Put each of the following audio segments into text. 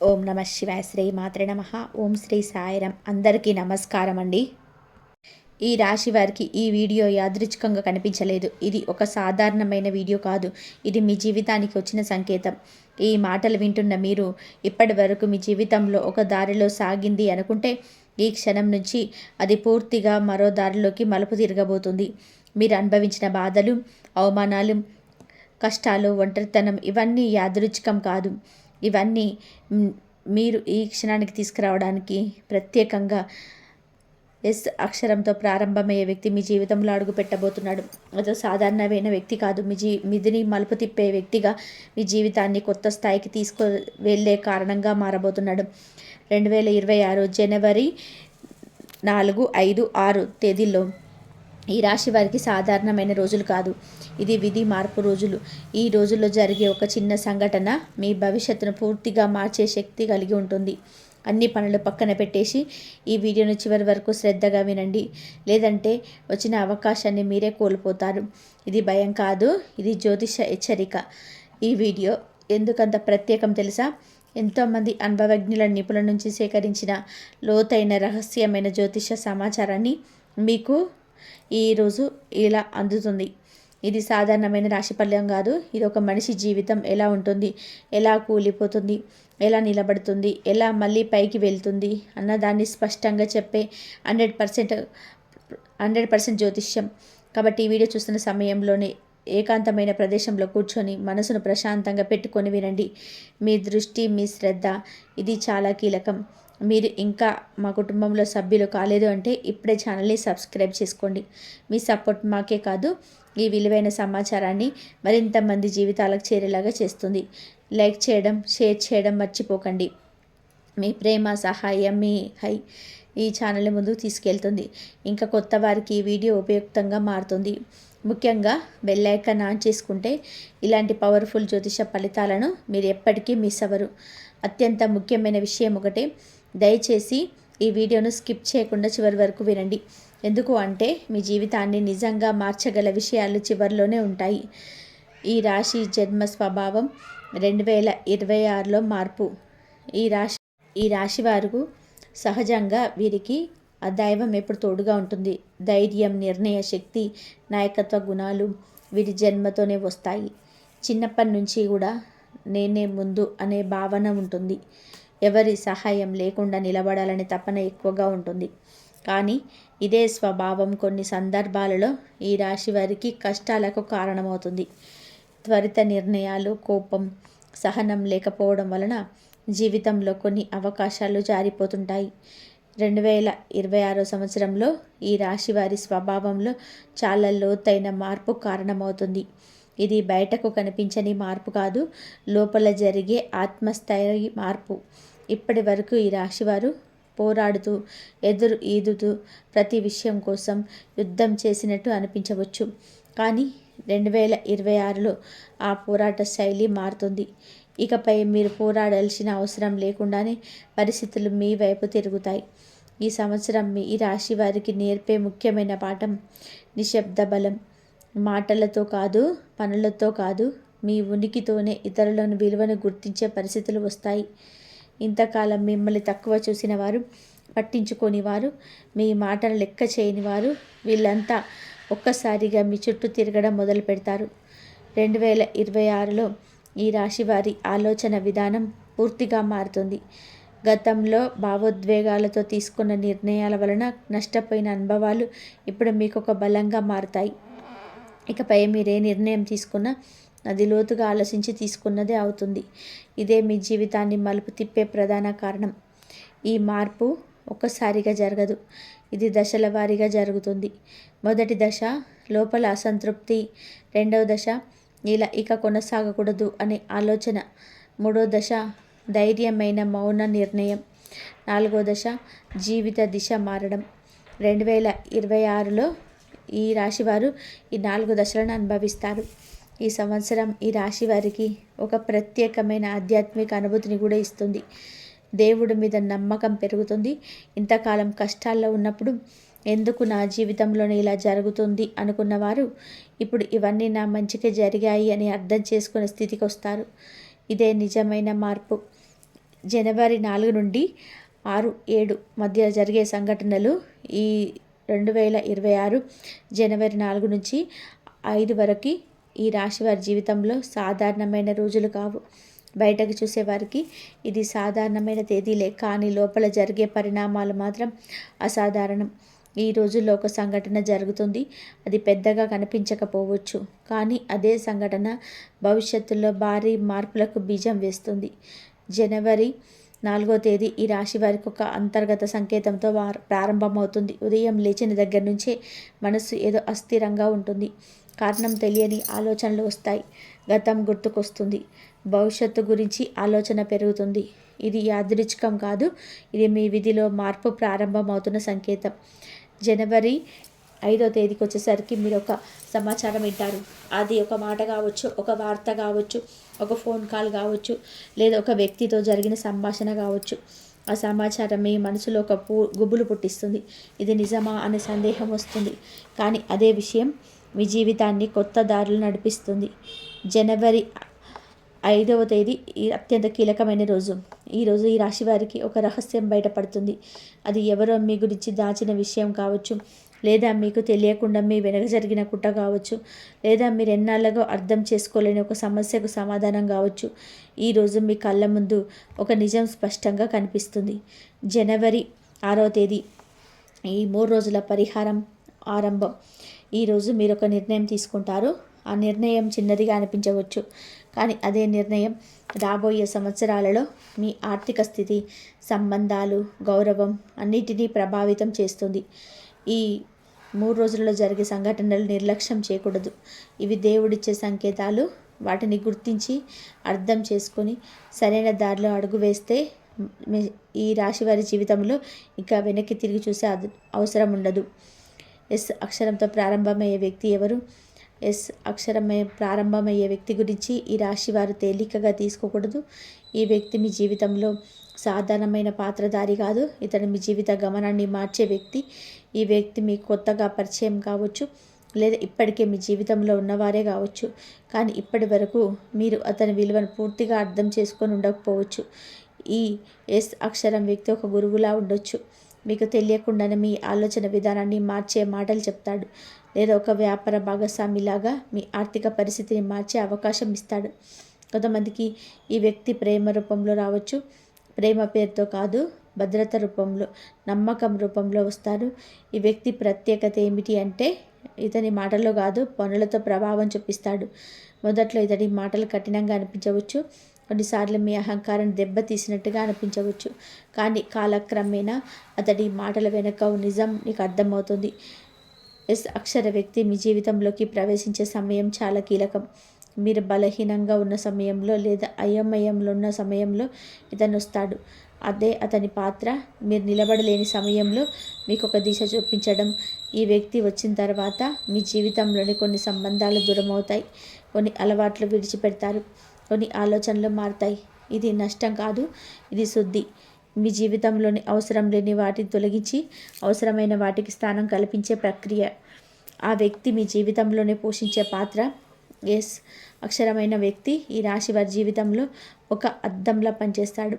ఓం నమ శివాయ శ్రీ మాత్ర నమ. ఓం శ్రీ సాయిరం అందరికీ నమస్కారం అండి ఈ రాశి వారికి ఈ వీడియో యాదృచ్ఛికంగా కనిపించలేదు. ఇది ఒక సాధారణమైన వీడియో కాదు. ఇది మీ జీవితానికి వచ్చిన సంకేతం. ఈ మాటలు వింటున్న మీరు ఇప్పటి వరకు మీ జీవితంలో ఒక దారిలో సాగింది అనుకుంటే ఈ క్షణం నుంచి అది పూర్తిగా మరో దారిలోకి మలుపు తిరగబోతుంది. మీరు అనుభవించిన బాధలు అవమానాలు కష్టాలు ఒంటరితనం ఇవన్నీ యాదృచ్ఛికం కాదు. ఇవన్నీ మీరు ఈ క్షణానికి తీసుకురావడానికి ప్రత్యేకంగా ఎస్ అక్షరంతో ప్రారంభమయ్యే వ్యక్తి మీ జీవితంలో అడుగు పెట్టబోతున్నాడు. అదో సాధారణమైన వ్యక్తి కాదు. మీ జీ మిదిని మలుపు తిప్పే వ్యక్తిగా మీ జీవితాన్ని కొత్త స్థాయికి తీసుకు వెళ్ళే కారణంగా మారబోతున్నాడు. రెండు వేల ఇరవై ఆరు జనవరి నాలుగు ఐదు ఆరు తేదీల్లో ఈ రాశి వారికి సాధారణమైన రోజులు కాదు. ఇది విధి మార్పు రోజులు. ఈ రోజుల్లో జరిగే ఒక చిన్న సంఘటన మీ భవిష్యత్తును పూర్తిగా మార్చే శక్తి కలిగి ఉంటుంది. అన్ని పనులు పక్కన పెట్టేసి ఈ వీడియోను చివరి వరకు శ్రద్ధగా వినండి. లేదంటే వచ్చిన అవకాశాన్ని మీరే కోల్పోతారు. ఇది భయం కాదు ఇది జ్యోతిష హెచ్చరిక. ఈ వీడియో ఎందుకంత ప్రత్యేకం తెలుసా? ఎంతోమంది అనుభవజ్ఞుల నిపుణుల నుంచి సేకరించిన లోతైన రహస్యమైన జ్యోతిష సమాచారాన్ని మీకు ఈరోజు ఇలా అందుతుంది. ఇది సాధారణమైన రాశిఫలం కాదు. ఇది ఒక మనిషి జీవితం ఎలా ఉంటుంది? ఎలా కూలిపోతుంది? ఎలా నిలబడుతుంది? ఎలా మళ్ళీ పైకి వెళ్తుంది? అన్న దాన్ని స్పష్టంగా చెప్పే హండ్రెడ్ పర్సెంట్ హండ్రెడ్ పర్సెంట్ జ్యోతిష్యం. కాబట్టి ఈ వీడియో చూస్తున్న సమయంలోనే ఏకాంతమైన ప్రదేశంలో కూర్చొని మనసును ప్రశాంతంగా పెట్టుకొని వినండి. మీ దృష్టి మీ శ్రద్ధ ఇది చాలా కీలకం. మీరు ఇంకా మా కుటుంబంలో సభ్యులు కాలేదు అంటే ఇప్పుడే ఛానల్ని సబ్స్క్రైబ్ చేసుకోండి. మీ సపోర్ట్ మాకే కాదు ఈ విలువైన సమాచారాన్ని మరింత మంది జీవితాలకు చేరేలాగా చేస్తుంది. లైక్ చేయడం షేర్ చేయడం మర్చిపోకండి. మీ ప్రేమ సహాయం మీ హై ఈ ఛానల్ ముందుకు తీసుకెళ్తుంది. ఇంకా కొత్త వారికి ఈ వీడియో ఉపయుక్తంగా మారుతుంది. ముఖ్యంగా బెల్లైకన్ ఆన్ చేసుకుంటే ఇలాంటి పవర్ఫుల్ జ్యోతిష ఫలితాలను మీరు ఎప్పటికీ మిస్ అవ్వరు. అత్యంత ముఖ్యమైన విషయం ఒకటే దయచేసి ఈ వీడియోను స్కిప్ చేయకుండా చివరి వరకు వినండి. ఎందుకు అంటే మీ జీవితాన్ని నిజంగా మార్చగల విషయాలు చివరిలోనే ఉంటాయి. ఈ రాశి జన్మ స్వభావం రెండు వేల ఇరవై ఆరులో మార్పు. ఈ రాశి ఈ రాశి వారు సహజంగా వీరికి ఆ దైవం ఎప్పుడు తోడుగా ఉంటుంది. ధైర్యం నిర్ణయ శక్తి నాయకత్వ గుణాలు వీరి జన్మతోనే వస్తాయి. చిన్నప్పటి నుంచి కూడా నేనే ముందు అనే భావన ఉంటుంది. ఎవరి సహాయం లేకుండా నిలబడాలని తపన ఎక్కువగా ఉంటుంది. కానీ ఇదే స్వభావం కొన్ని సందర్భాలలో ఈ రాశి వారికి కష్టాలకు కారణమవుతుంది. త్వరిత నిర్ణయాలు కోపం సహనం లేకపోవడం వలన జీవితంలో కొన్ని అవకాశాలు జారిపోతుంటాయి. రెండు వేల ఇరవై ఆరో సంవత్సరంలో ఈ రాశి వారి స్వభావంలో చాలా లోతైన మార్పు కారణమవుతుంది. ఇది బయటకు కనిపించని మార్పు కాదు లోపల జరిగే ఆత్మస్థాయి మార్పు. ఇప్పటి వరకు ఈ రాశివారు పోరాడుతూ ఎదురు ఈదుతూ ప్రతి విషయం కోసం యుద్ధం చేసినట్టు అనిపించవచ్చు. కానీ రెండు వేల ఇరవై ఆరులో ఆ పోరాట శైలి మారుతుంది. ఇకపై మీరు పోరాడాల్సిన అవసరం లేకుండానే పరిస్థితులు మీ వైపు తిరుగుతాయి. ఈ సంవత్సరం మీ ఈ రాశి వారికి నేర్పే ముఖ్యమైన పాఠం నిశ్శబ్ద బలం. మాటలతో కాదు పనులతో కాదు మీ ఉనికితోనే ఇతరులను విలువను గుర్తించే పరిస్థితులు వస్తాయి. ఇంతకాలం మిమ్మల్ని తక్కువ చూసిన వారు పట్టించుకోని వారు మీ మాటలు లెక్క చేయని వారు వీళ్ళంతా ఒక్కసారిగా మీ చుట్టూ తిరగడం మొదలు పెడతారు. రెండు వేల ఇరవై ఆరులో ఈ రాశి వారి ఆలోచన విధానం పూర్తిగా మారుతుంది. గతంలో భావోద్వేగాలతో తీసుకున్న నిర్ణయాల వలన నష్టపోయిన అనుభవాలు ఇప్పుడు మీకు ఒక బలంగా మారుతాయి. ఇకపై మీరే నిర్ణయం తీసుకున్నా అది లోతుగా ఆలోచించి తీసుకున్నదే అవుతుంది. ఇదే మీ జీవితాన్ని మలుపు తిప్పే ప్రధాన కారణం. ఈ మార్పు ఒక్కసారిగా జరగదు. ఇది దశల వారీగా జరుగుతుంది. మొదటి దశ లోపల అసంతృప్తి. రెండవ దశ ఇలా ఇక కొనసాగకూడదు అనే ఆలోచన. మూడో దశ ధైర్యమైన మౌన నిర్ణయం. నాలుగో దశ జీవిత దిశ మారడం. రెండు వేల ఇరవై ఆరులో ఈ రాశివారు ఈ నాలుగు దశలను అనుభవిస్తారు. ఈ సంవత్సరం ఈ రాశి వారికి ఒక ప్రత్యేకమైన ఆధ్యాత్మిక అనుభూతిని కూడా ఇస్తుంది. దేవుడి మీద నమ్మకం పెరుగుతుంది. ఇంతకాలం కష్టాల్లో ఉన్నప్పుడు ఎందుకు నా జీవితంలోనే ఇలా జరుగుతుంది అనుకున్నవారు ఇప్పుడు ఇవన్నీ నా మంచిగా జరిగాయి అని అర్థం చేసుకునే స్థితికి వస్తారు. ఇదే నిజమైన మార్పు. జనవరి నాలుగు నుండి ఆరు ఏడు మధ్య జరిగే సంఘటనలు ఈ రెండు వేల ఇరవై ఆరు జనవరి నాలుగు నుంచి ఐదు వరకు ఈ రాశి వారి జీవితంలో సాధారణమైన రోజులు కావు. బయటకు చూసేవారికి ఇది సాధారణమైన తేదీలే కానీ లోపల జరిగే పరిణామాలు మాత్రం అసాధారణం. ఈ రోజుల్లో ఒక సంఘటన జరుగుతుంది. అది పెద్దగా కనిపించకపోవచ్చు కానీ అదే సంఘటన భవిష్యత్తులో భారీ మార్పులకు బీజం వేస్తుంది. జనవరి నాలుగో తేదీ ఈ రాశి వారికి ఒక అంతర్గత సంకేతంతో వారు ప్రారంభమవుతుంది. ఉదయం లేచిన దగ్గర నుంచే మనసు ఏదో అస్థిరంగా ఉంటుంది. కారణం తెలియని ఆలోచనలు వస్తాయి. గతం గుర్తుకొస్తుంది. భవిష్యత్తు గురించి ఆలోచన పెరుగుతుంది. ఇది యాదృచ్ఛికం కాదు. ఇది మీ విధిలో మార్పు ప్రారంభమవుతున్న సంకేతం. జనవరి ఐదో తేదీకి వచ్చేసరికి మీరు ఒక సమాచారం వింటారు. అది ఒక మాట కావచ్చు ఒక వార్త కావచ్చు ఒక ఫోన్ కాల్ కావచ్చు లేదా ఒక వ్యక్తితో జరిగిన సంభాషణ కావచ్చు. ఆ సమాచారం మీ మనసులో ఒక పూ గుబులు పుట్టిస్తుంది. ఇది నిజమా అనే సందేహం వస్తుంది. కానీ అదే విషయం మీ జీవితాన్ని కొత్త దారులు నడిపిస్తుంది. జనవరి ఐదవ తేదీ ఈ అత్యంత కీలకమైన రోజు. ఈరోజు ఈ రాశి వారికి ఒక రహస్యం బయటపడుతుంది. అది ఎవరో మీ గురించి దాచిన విషయం కావచ్చు లేదా మీకు తెలియకుండా మీ వెనక జరిగిన కుట్ట కావచ్చు లేదా మీరు ఎన్నాళ్ళగా అర్థం చేసుకోలేని ఒక సమస్యకు సమాధానం కావచ్చు ఈరోజు మీ కళ్ళ ముందు ఒక నిజం స్పష్టంగా కనిపిస్తుంది. జనవరి ఆరో తేదీ ఈ మూడు రోజుల పరిహారం ఆరంభం. ఈరోజు మీరు ఒక నిర్ణయం తీసుకుంటారు. ఆ నిర్ణయం చిన్నదిగా అనిపించవచ్చు కానీ అదే నిర్ణయం రాబోయే సంవత్సరాలలో మీ ఆర్థిక స్థితి సంబంధాలు గౌరవం అన్నిటినీ ప్రభావితం చేస్తుంది. ఈ మూడు రోజులలో జరిగే సంఘటనలు నిర్లక్ష్యం చేయకూడదు. ఇవి దేవుడిచ్చే సంకేతాలు. వాటిని గుర్తించి అర్థం చేసుకొని సరైన దారిలో అడుగు వేస్తే ఈ రాశి వారి జీవితంలో ఇంకా వెనక్కి తిరిగి చూసే అవసరం ఉండదు. ఎస్ అక్షరంతో ప్రారంభమయ్యే వ్యక్తి ఎవరు? ఎస్ అక్షరమే ప్రారంభమయ్యే వ్యక్తి గురించి ఈ రాశి వారు తేలికగా తీసుకోకూడదు. ఈ వ్యక్తి మీ జీవితంలో సాధారణమైన పాత్రధారి కాదు. ఇతను మీ జీవిత గమనాన్ని మార్చే వ్యక్తి. ఈ వ్యక్తి మీకు కొత్తగా పరిచయం కావచ్చు లేదా ఇప్పటికే మీ జీవితంలో ఉన్నవారే కావచ్చు. కానీ ఇప్పటి వరకు మీరు అతని విలువను పూర్తిగా అర్థం చేసుకొని ఉండకపోవచ్చు. ఈ ఎస్ అక్షరం వ్యక్తి ఒక గురువులా ఉండొచ్చు. మీకు తెలియకుండానే మీ ఆలోచన విధానాన్ని మార్చే మాటలు చెప్తాడు లేదా ఒక వ్యాపార భాగస్వామిలాగా మీ ఆర్థిక పరిస్థితిని మార్చే అవకాశం ఇస్తాడు. కొంతమందికి ఈ వ్యక్తి ప్రేమ రూపంలో రావచ్చు. ప్రేమ పేరుతో కాదు భద్రత రూపంలో నమ్మకం రూపంలో వస్తారు ఈ వ్యక్తి ప్రత్యేకత ఏమిటి అంటే ఇతని మాటల్లో కాదు పనులతో ప్రభావం చూపిస్తాడు. మొదట్లో ఇతడి మాటలు కఠినంగా అనిపించవచ్చు. కొన్నిసార్లు మీ అహంకారం దెబ్బతీసినట్టుగా అనిపించవచ్చు. కానీ కాలక్రమేణా అతడి మాటల వెనుక నిజం నీకు అర్థమవుతుంది. ఎస్ అక్షర వ్యక్తి మీ జీవితంలోకి ప్రవేశించే సమయం చాలా కీలకం. మీరు బలహీనంగా ఉన్న సమయంలో లేదా అయోమయంలో ఉన్న సమయంలో ఇతను వస్తాడు. అదే అతని పాత్ర. మీరు నిలబడలేని సమయంలో మీకు ఒక దిశ చూపించడం. ఈ వ్యక్తి వచ్చిన తర్వాత మీ జీవితంలోని కొన్ని సంబంధాలు దూరమవుతాయి. కొన్ని అలవాట్లు విడిచిపెడతారు. కొన్ని ఆలోచనలు మారుతాయి. ఇది నష్టం కాదు ఇది శుద్ధి. మీ జీవితంలోని అవసరం లేని వాటిని తొలగించి అవసరమైన వాటికి స్థానం కల్పించే ప్రక్రియ. ఆ వ్యక్తి మీ జీవితంలోనే పోషించే పాత్ర. ఎస్ అక్షరమైన వ్యక్తి. ఈ రాశి వారి జీవితంలో ఒక అద్దంలా పనిచేస్తాడు.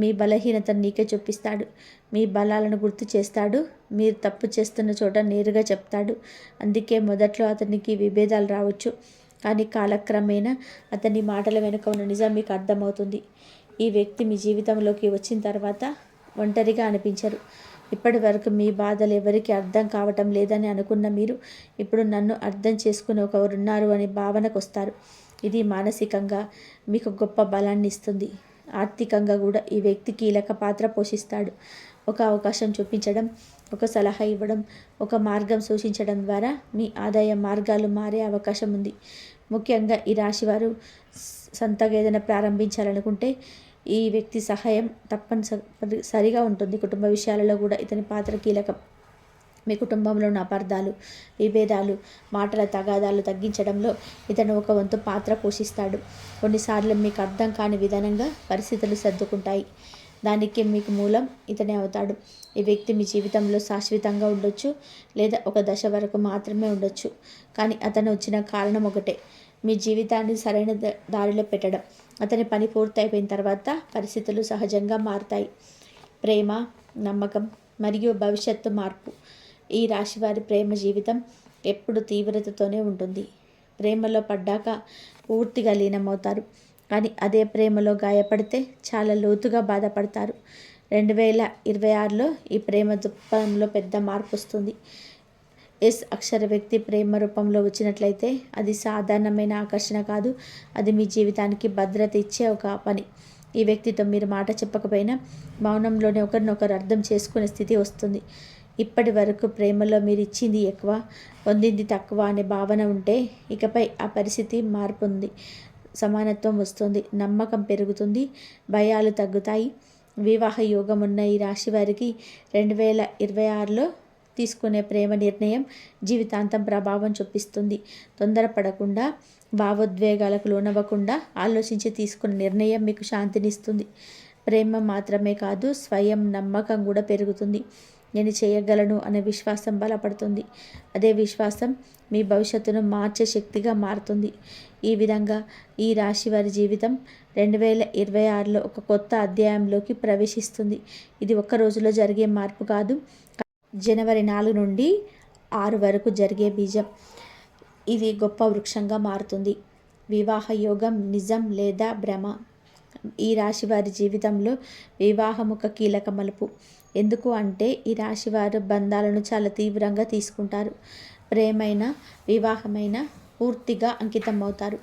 మీ బలహీనతను నీకే చూపిస్తాడు. మీ బలాలను గుర్తు చేస్తాడు. మీరు తప్పు చేస్తున్న చోట నేరుగా చెప్తాడు. అందుకే మొదట్లో అతనికి విభేదాలు రావచ్చు. కానీ కాలక్రమేణా అతని మాటల వెనుక ఉన్న నిజం మీకు అర్థమవుతుంది. ఈ వ్యక్తి మీ జీవితంలోకి వచ్చిన తర్వాత ఒంటరిగా అనిపించరు. ఇప్పటి వరకు మీ బాధలు ఎవరికి అర్థం కావటం లేదని అనుకున్న మీరు ఇప్పుడు నన్ను అర్థం చేసుకుని ఒకరున్నారు అనే భావనకు వస్తారు ఇది మానసికంగా మీకు గొప్ప బలాన్ని ఇస్తుంది ఆర్థికంగా కూడా ఈ వ్యక్తి కీలక పాత్ర పోషిస్తాడు. ఒక అవకాశం చూపించడం ఒక సలహా ఇవ్వడం ఒక మార్గం సూచించడం ద్వారా మీ ఆదాయ మార్గాలు మారే అవకాశం ఉంది. ముఖ్యంగా ఈ రాశివారు సొంతగా ఏదైనా ప్రారంభించాలనుకుంటే ఈ వ్యక్తి సహాయం తప్పనిసరి సరిగా ఉంటుంది. కుటుంబ విషయాలలో కూడా ఇతని పాత్ర కీలకం. మీ కుటుంబంలో అపార్థాలు విభేదాలు మాటల తగాదాలు తగ్గించడంలో ఇతను ఒక వంతు పాత్ర పోషిస్తాడు. కొన్నిసార్లు మీకు అర్థం కాని విధానంగా పరిస్థితులు సర్దుకుంటాయి. దానికి మీకు మూలం ఇతనే అవుతాడు. ఈ వ్యక్తి మీ జీవితంలో శాశ్వతంగా ఉండొచ్చు లేదా ఒక దశ వరకు మాత్రమే ఉండొచ్చు. కానీ అతను వచ్చిన కారణం ఒకటే. మీ జీవితాన్ని సరైన దారిలో పెట్టడం. అతని పని పూర్తయిపోయిన తర్వాత పరిస్థితులు సహజంగా మారుతాయి. ప్రేమ నమ్మకం మరియు భవిష్యత్తు మార్పు. ఈ రాశివారి ప్రేమ జీవితం ఎప్పుడు తీవ్రతతోనే ఉంటుంది. ప్రేమలో పడ్డాక పూర్తిగా లీనమవుతారు. కానీ అదే ప్రేమలో గాయపడితే చాలా లోతుగా బాధపడతారు. రెండు వేల ఇరవై ఆరులో ఈ ప్రేమ దృక్పథంలో పెద్ద మార్పు వస్తుంది ఎస్ అక్షర వ్యక్తి ప్రేమ రూపంలో వచ్చినట్లయితే అది సాధారణమైన ఆకర్షణ కాదు. అది మీ జీవితానికి భద్రత ఇచ్చే ఒక పని. ఈ వ్యక్తితో మీరు మాట చెప్పకపోయినా మౌనంలోనే ఒకరినొకరు అర్థం చేసుకునే స్థితి వస్తుంది. ఇప్పటి వరకు ప్రేమలో మీరు ఇచ్చింది ఎక్కువ పొందింది తక్కువ అనే భావన ఉంటే ఇకపై ఆ పరిస్థితి మార్పు ఉంది సమానత్వం వస్తుంది నమ్మకం పెరుగుతుంది భయాలు తగ్గుతాయి. వివాహ యోగం ఉన్న ఈ రాశి వారికి రెండు వేల ఇరవై ఆరులో తీసుకునే ప్రేమ నిర్ణయం జీవితాంతం ప్రభావం చూపిస్తుంది. తొందరపడకుండా భావోద్వేగాలకు లోనవ్వకుండా ఆలోచించి తీసుకున్న నిర్ణయం మీకు శాంతినిస్తుంది. ప్రేమ మాత్రమే కాదు స్వయం నమ్మకం కూడా పెరుగుతుంది. నేను చేయగలను అనే విశ్వాసం బలపడుతుంది. అదే విశ్వాసం మీ భవిష్యత్తును మార్చే శక్తిగా మారుతుంది. ఈ విధంగా ఈ రాశి వారి జీవితం రెండు వేల ఇరవై ఆరులో ఒక కొత్త అధ్యాయంలోకి ప్రవేశిస్తుంది. ఇది ఒక్క రోజులో జరిగే మార్పు కాదు. జనవరి నాలుగు నుండి ఆరు వరకు జరిగే బీజం. ఇది గొప్ప వృక్షంగా మారుతుంది. వివాహ యోగం నిజం లేదా భ్రమ? ఈ రాశి వారి జీవితంలో వివాహం ఒక కీలక మలుపు. ఎందుకు అంటే ఈ రాశివారు బంధాలను చాలా తీవ్రంగా తీసుకుంటారు. ప్రేమైన వివాహమైన పూర్తిగా అంకితం అవుతారు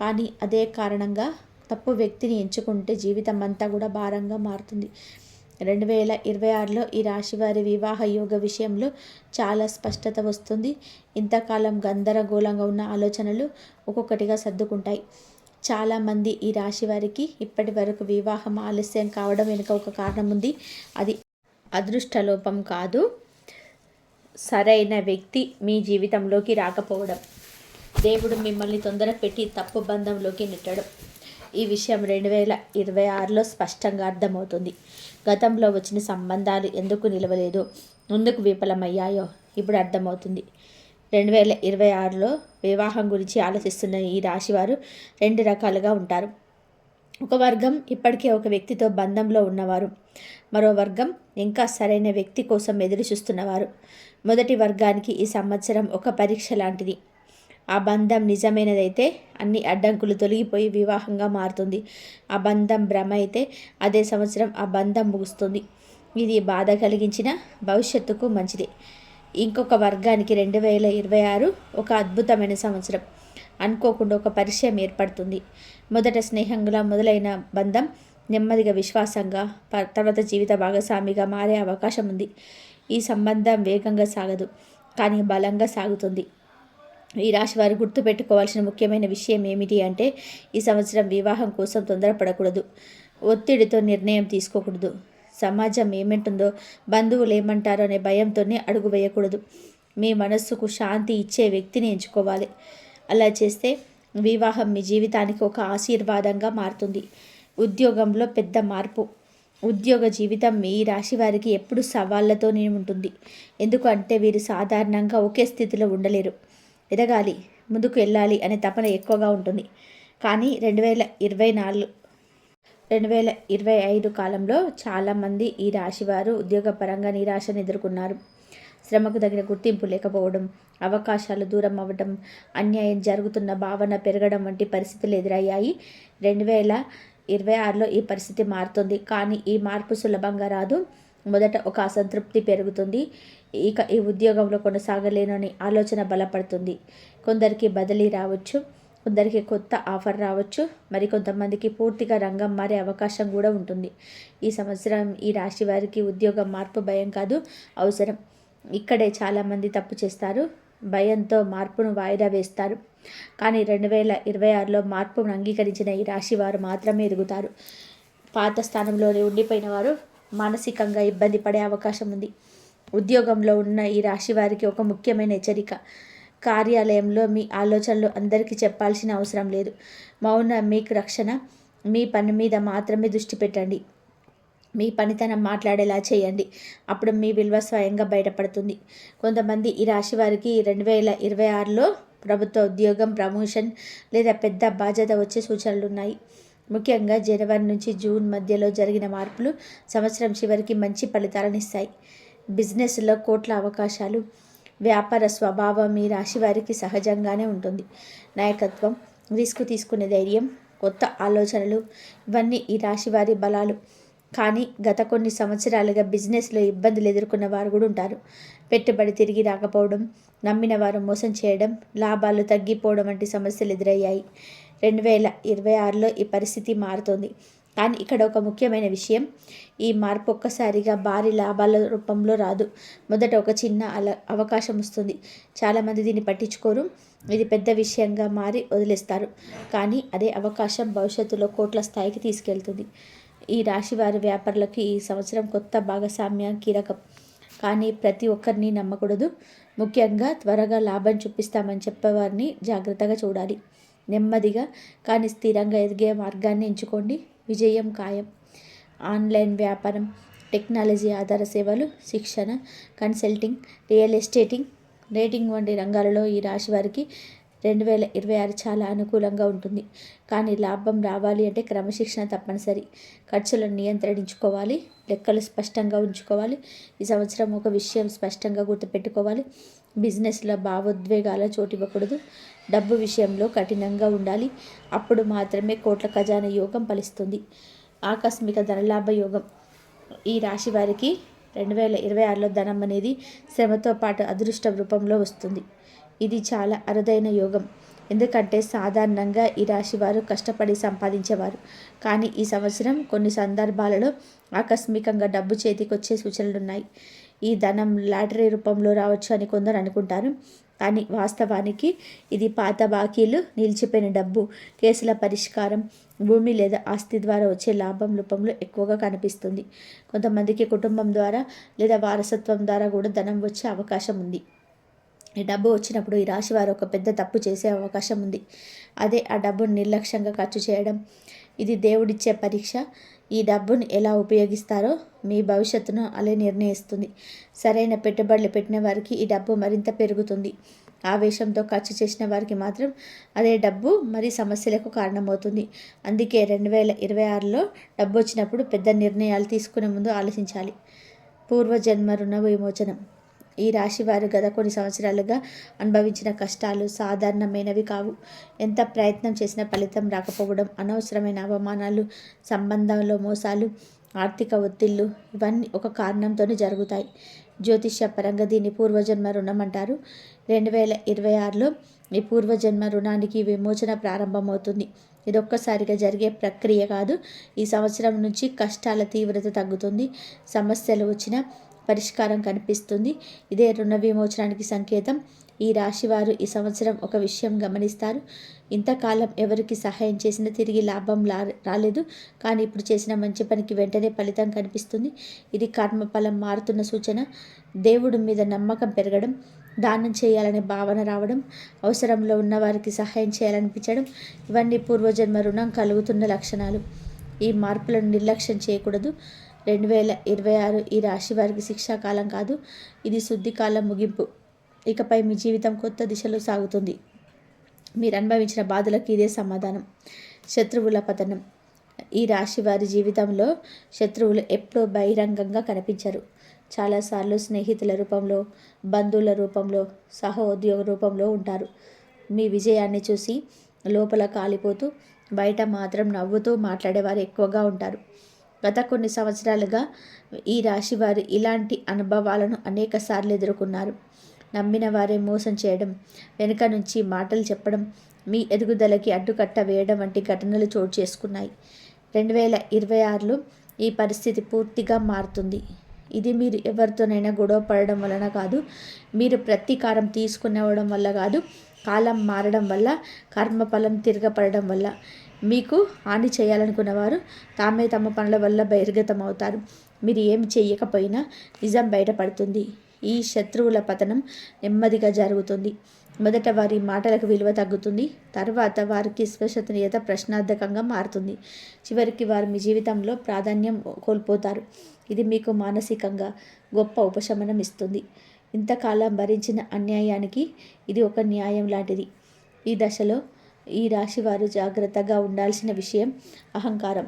కానీ అదే కారణంగా తప్పు వ్యక్తిని ఎంచుకుంటే జీవితం అంతా కూడా భారంగా మారుతుంది. రెండు వేల ఇరవై ఆరులో ఈ రాశివారి వివాహ యోగ విషయంలో చాలా స్పష్టత వస్తుంది. ఇంతకాలం గందరగోళంగా ఉన్న ఆలోచనలు ఒక్కొక్కటిగా సర్దుకుంటాయి. చాలామంది ఈ రాశి వారికి ఇప్పటి వరకు వివాహం ఆలస్యం కావడం వెనుక ఒక కారణం ఉంది. అది అదృష్టలోపం కాదు. సరైన వ్యక్తి మీ జీవితంలోకి రాకపోవడం. దేవుడు మిమ్మల్ని తొందర పెట్టి తప్పు బంధంలోకి నెట్టడం. ఈ విషయం రెండు వేల ఇరవై ఆరులో స్పష్టంగా అర్థమవుతుంది. గతంలో వచ్చిన సంబంధాలు ఎందుకు నిలవలేదు? ఎందుకు విఫలమయ్యాయో ఇప్పుడు అర్థమవుతుంది. రెండు వేల ఇరవై ఆరులో వివాహం గురించి ఆలోచిస్తున్న ఈ రాశివారు రెండు రకాలుగా ఉంటారు. ఒక వర్గం ఇప్పటికే ఒక వ్యక్తితో బంధంలో ఉన్నవారు. మరో వర్గం ఇంకా సరైన వ్యక్తి కోసం ఎదురు చూస్తున్నవారు మొదటి వర్గానికి ఈ సంవత్సరం ఒక పరీక్ష లాంటిది. ఆ బంధం నిజమైనదైతే అన్ని అడ్డంకులు తొలగిపోయి వివాహంగా మారుతుంది. ఆ బంధం భ్రమ అయితే అదే సంవత్సరం ఆ బంధం ముగుస్తుంది. ఇది బాధ కలిగించిన భవిష్యత్తుకు మంచిది. ఇంకొక వర్గానికి రెండు వేల ఇరవై ఆరు ఒక అద్భుతమైన సంవత్సరం. అనుకోకుండా ఒక పరిచయం ఏర్పడుతుంది. మొదట స్నేహంగా మొదలైన బంధం నెమ్మదిగా విశ్వాసంగా తర్వాత జీవిత భాగస్వామిగా మారే అవకాశం ఉంది. ఈ సంబంధం వేగంగా సాగదు కానీ బలంగా సాగుతుంది. ఈ రాశి వారు గుర్తుపెట్టుకోవాల్సిన ముఖ్యమైన విషయం ఏమిటి అంటే ఈ సంవత్సరం వివాహం కోసం తొందరపడకూడదు. ఒత్తిడితో నిర్ణయం తీసుకోకూడదు. సమాజం ఏమంటుందో బంధువులు ఏమంటారో అనే భయంతోనే అడుగు వేయకూడదు. మీ మనస్సుకు శాంతి ఇచ్చే వ్యక్తిని ఎంచుకోవాలి. అలా చేస్తే వివాహం మీ జీవితానికి ఒక ఆశీర్వాదంగా మారుతుంది. ఉద్యోగంలో పెద్ద మార్పు. ఉద్యోగ జీవితం మీ రాశి వారికి ఎప్పుడు సవాళ్ళతోనే ఉంటుంది. ఎందుకంటే వీరు సాధారణంగా ఒకే స్థితిలో ఉండలేరు. ఎదగాలి ముందుకు వెళ్ళాలి అనే తపన ఎక్కువగా ఉంటుంది. కానీ రెండు వేల ఇరవై నాలుగు రెండు వేల ఇరవై ఐదు కాలంలో చాలామంది ఈ రాశివారు ఉద్యోగపరంగా నిరాశను ఎదుర్కొన్నారు. శ్రమకు తగిన గుర్తింపు లేకపోవడం అవకాశాలు దూరం అవ్వడం అన్యాయం జరుగుతున్న భావన పెరగడం వంటి పరిస్థితులు ఎదురయ్యాయి. రెండు వేల ఇరవై ఆరులో ఈ పరిస్థితి మారుతుంది. కానీ ఈ మార్పు సులభంగా రాదు. మొదట ఒక అసంతృప్తి పెరుగుతుంది. ఇక ఈ ఉద్యోగంలో కొనసాగలేనని ఆలోచన బలపడుతుంది. కొందరికి బదిలీ రావచ్చు. కొందరికి కొత్త ఆఫర్ రావచ్చు. మరి కొంతమందికి పూర్తిగా రంగం మారే అవకాశం కూడా ఉంటుంది. ఈ సంవత్సరం ఈ రాశి వారికి ఉద్యోగం మార్పు భయం కాదు అవసరం. ఇక్కడే చాలామంది తప్పు చేస్తారు. భయంతో మార్పును వాయిదా వేస్తారు. కానీ రెండు వేల ఇరవై ఆరులో మార్పును అంగీకరించిన ఈ రాశి వారు మాత్రమే ఎదుగుతారు. పాత స్థానంలోనే ఉండిపోయిన వారు మానసికంగా ఇబ్బంది పడే అవకాశం ఉంది. ఉద్యోగంలో ఉన్న ఈ రాశి వారికి ఒక ముఖ్యమైన హెచ్చరిక. కార్యాలయంలో మీ ఆలోచనలు అందరికీ చెప్పాల్సిన అవసరం లేదు. మౌన మీకు రక్షణ. మీ పని మీద మాత్రమే దృష్టి పెట్టండి. మీ పనితనం మాట్లాడేలా చేయండి. అప్పుడు మీ విలువ స్వయంగా బయటపడుతుంది. కొంతమంది ఈ రాశి వారికి రెండు వేల ఇరవై ఆరులో ప్రభుత్వ ఉద్యోగం ప్రమోషన్ లేదా పెద్ద బాధ్యత వచ్చే సూచనలు ఉన్నాయి ముఖ్యంగా జనవరి నుంచి జూన్ మధ్యలో జరిగిన మార్పులు సంవత్సరం చివరికి మంచి ఫలితాలను ఇస్తాయి. బిజినెస్లో కోట్ల అవకాశాలు. వ్యాపార స్వభావం ఈ రాశి వారికి సహజంగానే ఉంటుంది. నాయకత్వం రిస్క్ తీసుకునే ధైర్యం కొత్త ఆలోచనలు ఇవన్నీ ఈ రాశి వారి బలాలు. కానీ గత కొన్ని సంవత్సరాలుగా బిజినెస్లో ఇబ్బందులు ఎదుర్కొన్న వారు కూడా ఉంటారు. పెట్టుబడి తిరిగి రాకపోవడం నమ్మిన వారు మోసం చేయడం లాభాలు తగ్గిపోవడం వంటి సమస్యలు ఎదురయ్యాయి. రెండు వేల ఇరవై ఆరులో ఈ పరిస్థితి మారుతోంది. కానీ ఇక్కడ ఒక ముఖ్యమైన విషయం ఈ మార్పు ఒక్కసారిగా భారీ లాభాల రూపంలో రాదు. మొదట ఒక చిన్న అల అవకాశం వస్తుంది. చాలామంది దీన్ని పట్టించుకోరు. ఇది పెద్ద విషయంగా మారి వదిలేస్తారు. కానీ అదే అవకాశం భవిష్యత్తులో కోట్ల స్థాయికి తీసుకెళ్తుంది. ఈ రాశి వారి వ్యాపారులకు ఈ సంవత్సరం కొత్త భాగస్వామ్య కీలకం. కానీ ప్రతి ఒక్కరిని నమ్మకూడదు. ముఖ్యంగా త్వరగా లాభం చూపిస్తామని చెప్పేవారిని జాగ్రత్తగా చూడాలి. నెమ్మదిగా కానీ స్థిరంగా ఎదిగే మార్గాన్ని ఎంచుకోండి. విజయం ఖాయం. ఆన్లైన్ వ్యాపారం టెక్నాలజీ ఆధార సేవలు శిక్షణ కన్సల్టింగ్ రియల్ ఎస్టేటింగ్ రేటింగ్ వంటి రంగాలలో ఈ రాశి వారికి రెండు వేల ఇరవై ఆరు చాలా అనుకూలంగా ఉంటుంది. కానీ లాభం రావాలి అంటే క్రమశిక్షణ తప్పనిసరి. ఖర్చులను నియంత్రించుకోవాలి. లెక్కలు స్పష్టంగా ఉంచుకోవాలి. ఈ సంవత్సరం ఒక విషయం స్పష్టంగా గుర్తుపెట్టుకోవాలి. బిజినెస్లో భావోద్వేగాల చోటు ఇవ్వకూడదు. డబ్బు విషయంలో కఠినంగా ఉండాలి. అప్పుడు మాత్రమే కోట్ల ఖజానా యోగం ఫలిస్తుంది. ఆకస్మిక ధనలాభ యోగం. ఈ రాశి వారికి రెండు వేల ఇరవై ఆరులో ధనం అనేది శ్రమతో పాటు అదృష్ట రూపంలో వస్తుంది. ఇది చాలా అరుదైన యోగం. ఎందుకంటే సాధారణంగా ఈ రాశి వారు కష్టపడి సంపాదించేవారు. కానీ ఈ సంవత్సరం కొన్ని సందర్భాలలో ఆకస్మికంగా డబ్బు చేతికొచ్చే సూచనలున్నాయి. సూచనలు ఉన్నాయి ఈ ధనం లాటరీ రూపంలో రావచ్చు అని కొందరు అనుకుంటారు. కానీ వాస్తవానికి ఇది పాత బాకీలు నిలిచిపోయిన డబ్బు కేసుల పరిష్కారం భూమి లేదా ఆస్తి ద్వారా వచ్చే లాభం రూపంలో ఎక్కువగా కనిపిస్తుంది. కొంతమందికి కుటుంబం ద్వారా లేదా వారసత్వం ద్వారా కూడా ధనం వచ్చే అవకాశం ఉంది. డబ్బు వచ్చినప్పుడు ఈ రాశి వారు ఒక పెద్ద తప్పు చేసే అవకాశం ఉంది. అదే ఆ డబ్బును నిర్లక్ష్యంగా ఖర్చు చేయడం ఇది దేవుడిచ్చే పరీక్ష. ఈ డబ్బును ఎలా ఉపయోగిస్తారో మీ భవిష్యత్తును అలే నిర్ణయిస్తుంది. సరైన పెట్టుబడులు పెట్టిన వారికి ఈ డబ్బు మరింత పెరుగుతుంది. ఆవేశంతో ఖర్చు చేసిన వారికి మాత్రం అదే డబ్బు మరి సమస్యలకు కారణమవుతుంది. అందుకే రెండు వేల ఇరవై ఆరులో డబ్బు వచ్చినప్పుడు పెద్ద నిర్ణయాలు తీసుకునే ముందు ఆలోచించాలి. పూర్వజన్మ రుణ విమోచనం. ఈ రాశి వారు గత కొన్ని సంవత్సరాలుగా అనుభవించిన కష్టాలు సాధారణమైనవి కావు. ఎంత ప్రయత్నం చేసినా ఫలితం రాకపోవడం అనవసరమైన అవమానాలు సంబంధంలో మోసాలు ఆర్థిక ఒత్తిళ్ళు ఇవన్నీ ఒక కారణంతోనే జరుగుతాయి. జ్యోతిష్య పరంగా దీన్ని పూర్వజన్మ రుణం అంటారు. రెండు వేల ఇరవై ఆరులో ఈ పూర్వజన్మ రుణానికి విమోచన ప్రారంభమవుతుంది. ఇది ఒక్కసారిగా జరిగే ప్రక్రియ కాదు. ఈ సంవత్సరం నుంచి కష్టాల తీవ్రత తగ్గుతుంది. సమస్యలు వచ్చినా పరిష్కారం కనిపిస్తుంది. ఇదే రుణ విమోచనానికి సంకేతం. ఈ రాశివారు ఈ సంవత్సరం ఒక విషయం గమనిస్తారు. ఇంతకాలం ఎవరికి సహాయం చేసినా తిరిగి లాభం రాలేదు. కానీ ఇప్పుడు చేసిన మంచి పనికి వెంటనే ఫలితం కనిపిస్తుంది. ఇది కర్మఫలం మారుతున్న సూచన. దేవుడి మీద నమ్మకం పెరగడం దానం చేయాలనే భావన రావడం అవసరంలో ఉన్న వారికి సహాయం చేయాలనిపించడం ఇవన్నీ పూర్వజన్మ రుణం కలుగుతున్న లక్షణాలు. ఈ మార్పులను నిర్లక్ష్యం చేయకూడదు. రెండు వేల ఇరవై ఆరు ఈ రాశి వారికి శిక్షాకాలం కాదు. ఇది శుద్ధి కాలం ముగింపు. ఇకపై మీ జీవితం కొత్త దిశలో సాగుతుంది. మీరు అనుభవించిన బాధలకు ఇదే సమాధానం. శత్రువుల పతనం. ఈ రాశి వారి జీవితంలో శత్రువులు ఎప్పుడూ బహిరంగంగా కనిపించరు. చాలాసార్లు స్నేహితుల రూపంలో బంధువుల రూపంలో సహోద్యోగ రూపంలో ఉంటారు. మీ విజయాన్ని చూసి లోపల కాలిపోతూ బయట మాత్రం నవ్వుతూ మాట్లాడేవారు ఎక్కువగా ఉంటారు. గత కొన్ని సంవత్సరాలుగా ఈ రాశి వారు ఇలాంటి అనుభవాలను అనేక సార్లు ఎదుర్కొన్నారు. నమ్మిన వారే మోసం చేయడం వెనుక నుంచి మాటలు చెప్పడం మీ ఎదుగుదలకి అడ్డుకట్ట వేయడం వంటి ఘటనలు చోటు చేసుకున్నాయి. రెండు వేల ఇరవై ఆరులో ఈ పరిస్థితి పూర్తిగా మారుతుంది. ఇది మీరు ఎవరితోనైనా గొడవ పడడం వలన కాదు మీరు ప్రతీకారం తీసుకునేవడం వల్ల కాదు కాలం మారడం వల్ల కర్మఫలం తిరగపడడం వల్ల. మీకు హాని చేయాలనుకున్న వారు తామే తమ పనుల వల్ల బహిర్గతం అవుతారు మీరు ఏమి చేయకపోయినా నిజం బయటపడుతుంది. ఈ శత్రువుల పతనం నెమ్మదిగా జరుగుతుంది. మొదట వారి మాటలకు విలువ తగ్గుతుంది. తర్వాత వారికి విశ్వసనీయత ప్రశ్నార్థకంగా మారుతుంది. చివరికి వారు మీ జీవితంలో ప్రాధాన్యం కోల్పోతారు. ఇది మీకు మానసికంగా గొప్ప ఉపశమనం ఇస్తుంది. ఇంతకాలం భరించిన అన్యాయానికి ఇది ఒక న్యాయం లాంటిది. ఈ దశలో ఈ రాశి వారు జాగ్రత్తగా ఉండాల్సిన విషయం అహంకారం.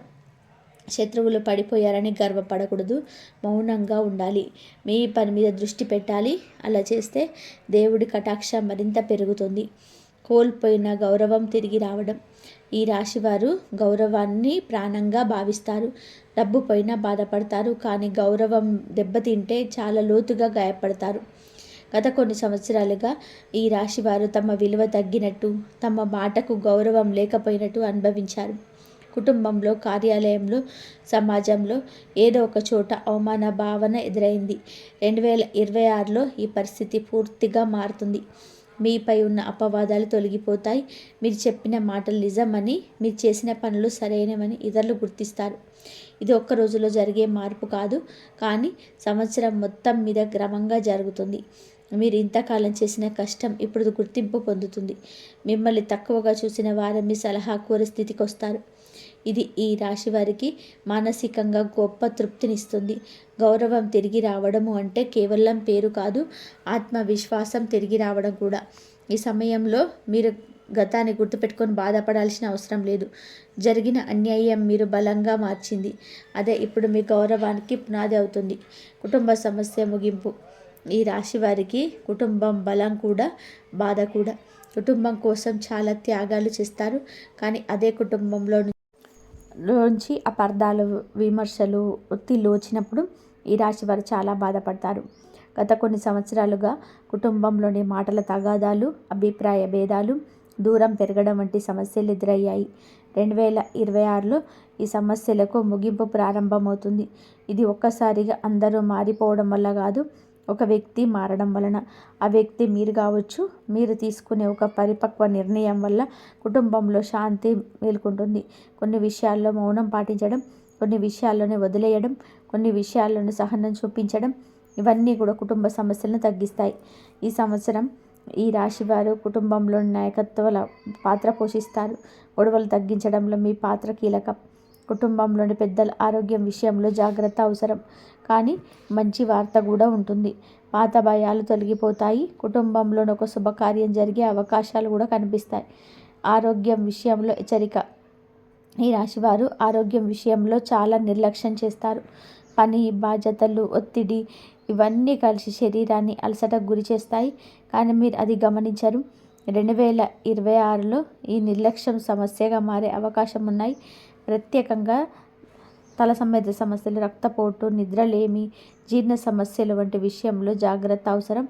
శత్రువులు పడిపోయారని గర్వపడకూడదు. మౌనంగా ఉండాలి. మీ పని మీద దృష్టి పెట్టాలి. అలా చేస్తే దేవుడి కటాక్ష మరింత పెరుగుతుంది. కోల్పోయిన గౌరవం తిరిగి రావడం. ఈ రాశివారు గౌరవాన్ని ప్రాణంగా భావిస్తారు. డబ్బు పోయినా బాధపడతారు. కానీ గౌరవం దెబ్బతింటే చాలా లోతుగా గాయపడతారు. గత కొన్ని సంవత్సరాలుగా ఈ రాశి వారు తమ విలువ తగ్గినట్టు తమ మాటకు గౌరవం లేకపోయినట్టు అనుభవించారు. కుటుంబంలో కార్యాలయంలో సమాజంలో ఏదో ఒక చోట అవమాన భావన ఎదురైంది. రెండు వేల ఇరవై ఆరులో ఈ పరిస్థితి పూర్తిగా మారుతుంది. మీపై ఉన్న అపవాదాలు తొలగిపోతాయి. మీరు చెప్పిన మాటలు నిజమని మీరు చేసిన పనులు సరైనవని ఇతరులు గుర్తిస్తారు. ఇది ఒక్క రోజులో జరిగే మార్పు కాదు కానీ సంవత్సరం మొత్తం మీద క్రమంగా జరుగుతుంది. మీరు ఇంతకాలం చేసిన కష్టం ఇప్పుడు గుర్తింపు పొందుతుంది. మిమ్మల్ని తక్కువగా చూసిన వారు మీ సలహా కోరి స్థితికి వస్తారు ఇది ఈ రాశి వారికి మానసికంగా గొప్ప తృప్తినిస్తుంది. గౌరవం తిరిగి రావడము అంటే కేవలం పేరు కాదు ఆత్మవిశ్వాసం తిరిగి రావడం కూడా. ఈ సమయంలో మీరు గతాన్ని గుర్తుపెట్టుకొని బాధపడాల్సిన అవసరం లేదు. జరిగిన అన్యాయం మీరు బలంగా మార్చింది. అదే ఇప్పుడు మీ గౌరవానికి పునాది అవుతుంది. కుటుంబ సమస్య ముగింపు. ఈ రాశి వారికి కుటుంబం బలం కూడా బాధ కూడా. కుటుంబం కోసం చాలా త్యాగాలు చేస్తారు. కానీ అదే కుటుంబంలో నుంచి అపార్థాలు విమర్శలు ఒత్తిళ్ళు వచ్చినప్పుడు ఈ రాశి వారు చాలా బాధపడతారు. గత కొన్ని సంవత్సరాలుగా కుటుంబంలోని మాటల తగాదాలు అభిప్రాయ భేదాలు దూరం పెరగడం వంటి సమస్యలు ఎదురయ్యాయి. రెండు వేల ఇరవై ఆరులో ఈ సమస్యలకు ముగింపు ప్రారంభమవుతుంది. ఇది ఒక్కసారిగా అందరూ మారిపోవడం వల్ల కాదు ఒక వ్యక్తి మారడం వలన ఆ వ్యక్తి మీరు కావచ్చు మీరు తీసుకునే ఒక పరిపక్వ నిర్ణయం వల్ల కుటుంబంలో శాంతి మేల్కొంటుంది. కొన్ని విషయాల్లో మౌనం పాటించడం కొన్ని విషయాల్లోనే వదిలేయడం కొన్ని విషయాల్లోనే సహనం చూపించడం ఇవన్నీ కూడా కుటుంబ సమస్యలను తగ్గిస్తాయి. ఈ సంవత్సరం ఈ రాశివారు కుటుంబంలోని నాయకత్వాల పాత్ర పోషిస్తారు. గొడవలు తగ్గించడంలో మీ పాత్ర కీలకం. కుటుంబంలోని పెద్దల ఆరోగ్యం విషయంలో జాగ్రత్త అవసరం. కానీ మంచి వార్త కూడా ఉంటుంది. పాత భయాలు తొలగిపోతాయి. కుటుంబంలోని ఒక శుభకార్యం జరిగే అవకాశాలు కూడా కనిపిస్తాయి. ఆరోగ్యం విషయంలో హెచ్చరిక. ఈ రాశివారు ఆరోగ్యం విషయంలో చాలా నిర్లక్ష్యం చేస్తారు. పని బాధ్యతలు ఒత్తిడి ఇవన్నీ కలిసి శరీరాన్ని అలసటకు గురి చేస్తాయి. కానీ మీరు అది గమనించరు. రెండు వేల ఇరవై ఆరులో ఈ నిర్లక్ష్యం సమస్యగా మారే అవకాశం ఉన్నాయి. ప్రత్యేకంగా తల సంబంధిత సమస్యలు రక్తపోటు నిద్రలేమి జీర్ణ సమస్యలు వంటి విషయంలో జాగ్రత్త అవసరం.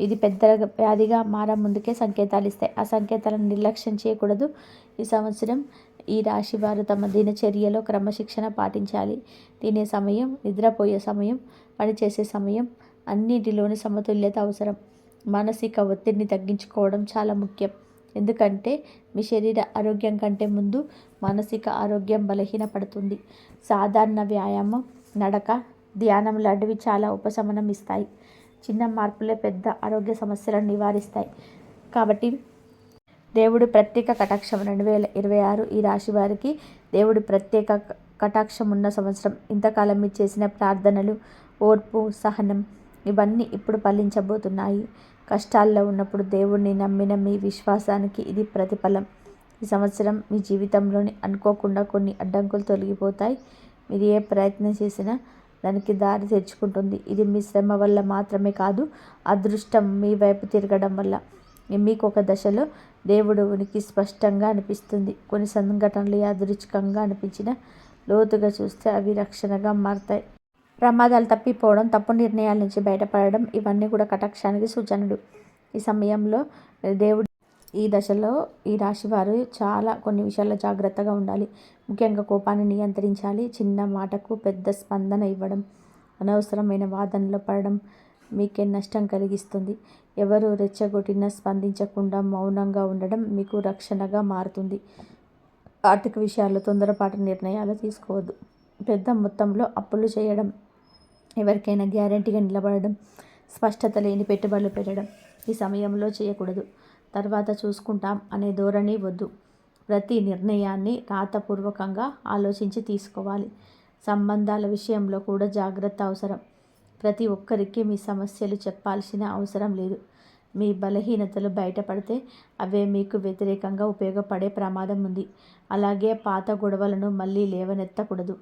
ఇది పెద్ద వ్యాధిగా మారా ముందుకే సంకేతాలు ఇస్తాయి. ఆ సంకేతాలను నిర్లక్ష్యం చేయకూడదు. ఈ సంవత్సరం ఈ రాశి వారు తమ దినచర్యలో క్రమశిక్షణ పాటించాలి. తినే సమయం నిద్రపోయే సమయం పనిచేసే సమయం అన్నిటిలోని సమతుల్యత అవసరం. మానసిక ఒత్తిడిని తగ్గించుకోవడం చాలా ముఖ్యం. ఎందుకంటే మీ శరీర ఆరోగ్యం కంటే ముందు మానసిక ఆరోగ్యం బలహీనపడుతుంది. సాధారణ వ్యాయామం నడక ధ్యానం లాంటివి చాలా ఉపశమనం ఇస్తాయి. చిన్న మార్పులే పెద్ద ఆరోగ్య సమస్యలను నివారిస్తాయి. కాబట్టి దేవుడి ప్రత్యేక కటాక్షం రెండు వేల ఇరవై ఆరు ఈ రాశి వారికి దేవుడి ప్రత్యేక కటాక్షం ఉన్న సంవత్సరం. ఇంతకాలం మీరు చేసిన ప్రార్థనలు ఓర్పు సహనం ఇవన్నీ ఇప్పుడు ఫలించబోతున్నాయి. కష్టాల్లో ఉన్నప్పుడు దేవుణ్ణి నమ్మిన మీ విశ్వాసానికి ఇది ప్రతిఫలం. ఈ సంవత్సరం మీ జీవితంలోని అనుకోకుండా కొన్ని అడ్డంకులు తొలగిపోతాయి. మీరు ఏ ప్రయత్నం చేసినా దానికి దారి తెచ్చుకుంటుంది ఇది మీ శ్రమ వల్ల మాత్రమే కాదు అదృష్టం మీ వైపు తిరగడం వల్ల. మీకు ఒక దశలో దేవుడు ఉనికి స్పష్టంగా అనిపిస్తుంది. కొన్ని సంఘటనలు యాదృచ్ఛికంగా అనిపించిన లోతుగా చూస్తే అవి రక్షణగా మారుతాయి. ప్రమాదాలు తప్పిపోవడం తప్పు నిర్ణయాల నుంచి బయటపడడం ఇవన్నీ కూడా కటాక్షానికి సూచనలు. ఈ సమయంలో దేవుడు ఈ దశలో ఈ రాశి వారు చాలా కొన్ని విషయాల్లో జాగ్రత్తగా ఉండాలి. ముఖ్యంగా కోపాన్ని నియంత్రించాలి. చిన్న మాటకు పెద్ద స్పందన ఇవ్వడం అనవసరమైన వాదనలో పడడం మీకే నష్టం కలిగిస్తుంది. ఎవరు రెచ్చగొట్టినా స్పందించకుండా మౌనంగా ఉండడం మీకు రక్షణగా మారుతుంది. ఆర్థిక విషయాల్లో తొందరపాటు నిర్ణయాలు తీసుకోవద్దు. పెద్ద మొత్తంలో అప్పులు చేయడం ఎవరికైనా గ్యారంటీగా నిలబడడం స్పష్టత లేని పెట్టుబడులు పెట్టడం ఈ సమయంలో చేయకూడదు. తర్వాత చూసుకుంటాం అనే ధోరణి వద్దు. ప్రతి నిర్ణయాన్ని రాతపూర్వకంగా ఆలోచించి తీసుకోవాలి. సంబంధాల విషయంలో కూడా జాగ్రత్త అవసరం. ప్రతి ఒక్కరికి మీ సమస్యలు చెప్పాల్సిన అవసరం లేదు. మీ బలహీనతలు బయటపడితే అవే మీకు వ్యతిరేకంగా ఉపయోగపడే ప్రమాదం ఉంది. అలాగే పాత గొడవలను మళ్ళీ లేవనెత్తకూడదు.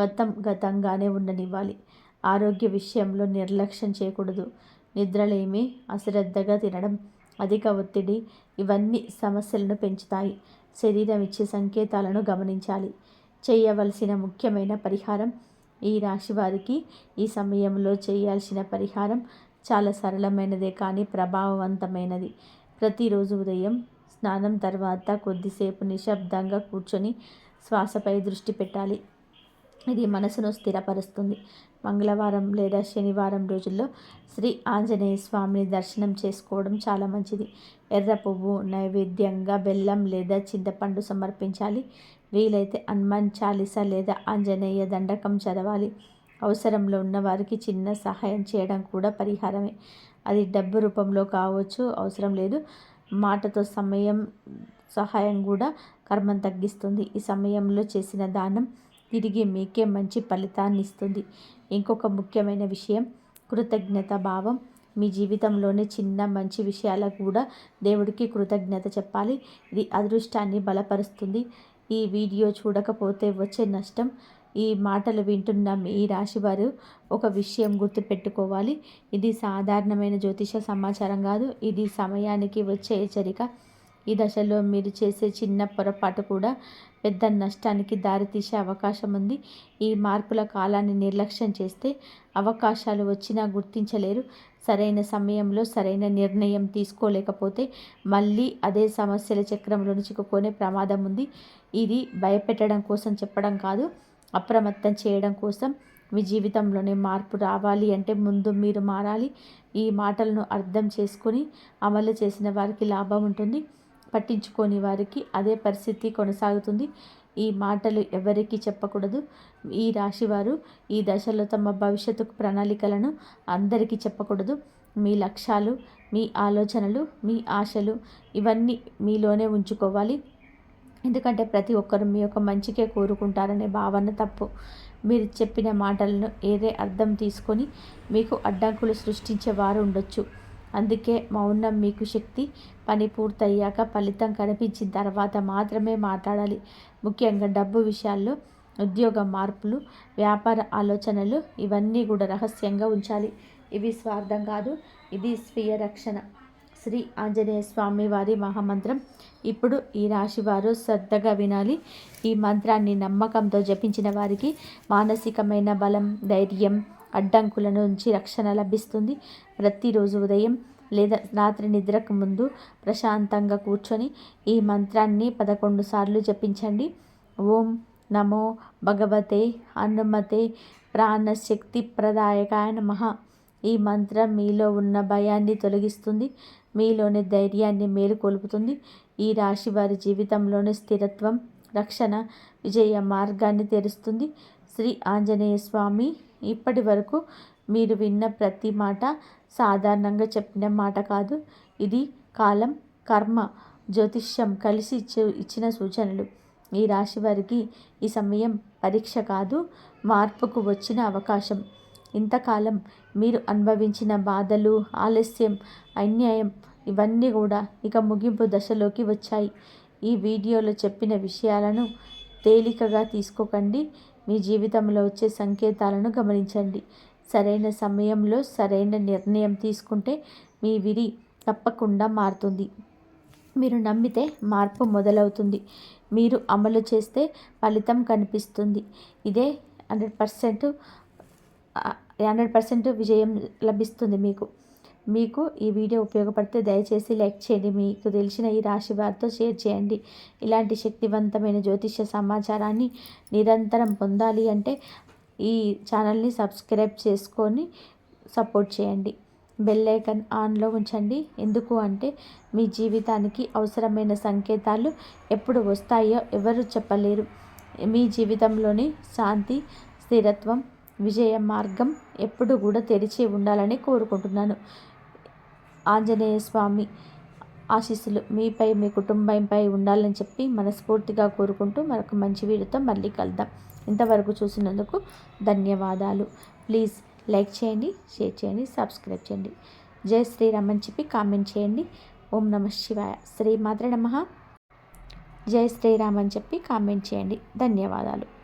గతం గతంగానే ఉండనివ్వాలి. ఆరోగ్య విషయంలో నిర్లక్ష్యం చేయకూడదు. నిద్రలేమి అశ్రద్ధగా తినడం అధిక ఒత్తిడి ఇవన్నీ సమస్యలను పెంచుతాయి. శరీరం ఇచ్చే సంకేతాలను గమనించాలి. చేయవలసిన ముఖ్యమైన పరిహారం ఈ రాశి వారికి ఈ సమయంలో చేయాల్సిన పరిహారం చాలా సరళమైనదే కానీ ప్రభావవంతమైనది. ప్రతిరోజు ఉదయం స్నానం తర్వాత కొద్దిసేపు నిశ్శబ్దంగా కూర్చొని శ్వాసపై దృష్టి పెట్టాలి. ఇది మనసును స్థిరపరుస్తుంది. మంగళవారం లేదా శనివారం రోజుల్లో శ్రీ ఆంజనేయ స్వామిని దర్శనం చేసుకోవడం చాలా మంచిది. ఎర్ర పువ్వు నైవేద్యంగా బెల్లం లేదా చింతపండు సమర్పించాలి. వీలైతే హనుమాన్ చాలీస లేదా ఆంజనేయ దండకం చదవాలి. అవసరంలో ఉన్న వారికి చిన్న సహాయం చేయడం కూడా పరిహారమే. అది డబ్బు రూపంలో కావచ్చు అవసరం లేదు. మాటతో సమయం సహాయం కూడా కర్మం తగ్గిస్తుంది. ఈ సమయంలో చేసిన దానం తిరిగి మీకే మంచి ఫలితాన్ని ఇస్తుంది ఇంకొక ముఖ్యమైన విషయం కృతజ్ఞత భావం. మీ జీవితంలోని చిన్న మంచి విషయాలకు కూడా దేవుడికి కృతజ్ఞత చెప్పాలి. ఇది అదృష్టాన్ని బలపరుస్తుంది. ఈ వీడియో చూడకపోతే వచ్చే నష్టం. ఈ మాటలు వింటున్న మీ రాశివారు ఒక విషయం గుర్తుపెట్టుకోవాలి. ఇది సాధారణమైన జ్యోతిష సమాచారం కాదు. ఇది సమయానికి వచ్చే హెచ్చరిక. ఈ దశలో మీరు చేసే చిన్న పొరపాటు కూడా పెద్ద నష్టానికి దారితీసే అవకాశం ఉంది. ఈ మార్పుల కాలాన్ని నిర్లక్ష్యం చేస్తే అవకాశాలు వచ్చినా గుర్తించలేరు. సరైన సమయంలో సరైన నిర్ణయం తీసుకోలేకపోతే మళ్ళీ అదే సమస్యల చక్రంలో చిక్కుకునే ప్రమాదం ఉంది. ఇది భయపెట్టడం కోసం చెప్పడం కాదు అప్రమత్తం చేయడం కోసం. మీ జీవితంలోనే మార్పు రావాలి అంటే ముందు మీరు మారాలి. ఈ మాటలను అర్థం చేసుకొని అమలు చేసిన వారికి లాభం ఉంటుంది. పట్టించుకోని వారికి అదే పరిస్థితి కొనసాగుతుంది. ఈ మాటలు ఎవరికి చెప్పకూడదు. ఈ రాశివారు ఈ దశలో తమ భవిష్యత్తు ప్రణాళికలను అందరికీ చెప్పకూడదు. మీ లక్ష్యాలు మీ ఆలోచనలు మీ ఆశలు ఇవన్నీ మీలోనే ఉంచుకోవాలి. ఎందుకంటే ప్రతి ఒక్కరు మీ యొక్క మంచికే కోరుకుంటారనే భావన తప్పు. మీరు చెప్పిన మాటలను ఏదే అర్థం తీసుకొని మీకు అడ్డంకులు సృష్టించే వారు ఉండొచ్చు. అందుకే మౌనం మీకు శక్తి పని పూర్తయ్యాక ఫలితం కనిపించిన తర్వాత మాత్రమే మాట్లాడాలి. ముఖ్యంగా డబ్బు విషయాల్లో ఉద్యోగ మార్పులు వ్యాపార ఆలోచనలు ఇవన్నీ కూడా రహస్యంగా ఉంచాలి. ఇవి స్వార్థం కాదు ఇది స్వీయ రక్షణ. శ్రీ ఆంజనేయ స్వామి వారి మహామంత్రం. ఇప్పుడు ఈ రాశి వారు శ్రద్ధగా వినాలి. ఈ మంత్రాన్ని నమ్మకంతో జపించిన వారికి మానసికమైన బలం ధైర్యం అడ్డంకుల నుంచి రక్షణ లభిస్తుంది. ప్రతిరోజు ఉదయం లేదా రాత్రి నిద్రకు ముందు ప్రశాంతంగా కూర్చొని ఈ మంత్రాన్ని పదకొండు సార్లు జపించండి. ఓం నమో భగవతే హనుమతే ప్రాణశక్తి ప్రదాయకాయ నమ. ఈ మంత్రం మీలో ఉన్న భయాన్ని తొలగిస్తుంది మీలోని ధైర్యాన్ని మేలుకొల్పుతుంది ఈ రాశి వారి జీవితంలోని స్థిరత్వం రక్షణ విజయ మార్గాన్ని తెరుస్తుంది. శ్రీ ఆంజనేయ స్వామి ఇప్పటి వరకు మీరు విన్న ప్రతి మాట సాధారణంగా చెప్పిన మాట కాదు. ఇది కాలం కర్మ జ్యోతిష్యం కలిసి ఇచ్చిన సూచనలు. ఈ రాశి వారికి ఈ సమయం పరీక్ష కాదు మార్పుకు వచ్చిన అవకాశం. ఇంతకాలం మీరు అనుభవించిన బాధలు ఆలస్యం అన్యాయం ఇవన్నీ కూడా ఇక ముగింపు దశలోకి వచ్చాయి. ఈ వీడియోలో చెప్పిన విషయాలను తేలికగా తీసుకోకండి. మీ జీవితంలో వచ్చే సంకేతాలను గమనించండి. సరైన సమయంలో సరైన నిర్ణయం తీసుకుంటే మీ విధి తప్పకుండా మారుతుంది. మీరు నమ్మితే మార్పు మొదలవుతుంది. మీరు అమలు చేస్తే ఫలితం కనిపిస్తుంది. ఇదే హండ్రెడ్ పర్సెంట్ హండ్రెడ్ పర్సెంట్ విజయం లభిస్తుంది మీకు. మీకు ఈ వీడియో ఉపయోగపడితే దయచేసి లైక్ చేయండి. మీకు తెలిసిన ఈ రాశి వారితో షేర్ చేయండి. ఇలాంటి శక్తివంతమైన జ్యోతిష్య సమాచారాన్ని నిరంతరం పొందాలి అంటే ఈ ఛానల్ని సబ్స్క్రైబ్ చేసుకొని సపోర్ట్ చేయండి. బెల్ ఐకన్ ఆన్లో ఉంచండి. ఎందుకు అంటే మీ జీవితానికి అవసరమైన సంకేతాలు ఎప్పుడు వస్తాయో ఎవరు చెప్పలేరు. మీ జీవితంలోని శాంతి స్థిరత్వం విజయ మార్గం ఎప్పుడు కూడా తెరిచి ఉండాలని కోరుకుంటున్నాను. ఆంజనేయ స్వామి ఆశీస్సులు మీపై మీ కుటుంబంపై ఉండాలని చెప్పి మనస్ఫూర్తిగా కోరుకుంటూ మరొక మంచి వీడియోతో మళ్ళీ కలుద్దాం. ఇంతవరకు చూసినందుకు ధన్యవాదాలు. ప్లీజ్ లైక్ చేయండి షేర్ చేయండి సబ్స్క్రైబ్ చేయండి. జై శ్రీరామ్ అని చెప్పి కామెంట్ చేయండి. ఓం నమ శివాయ. శ్రీ మాత్ర నమ. జై శ్రీరామ్ అని చెప్పి కామెంట్ చేయండి. ధన్యవాదాలు.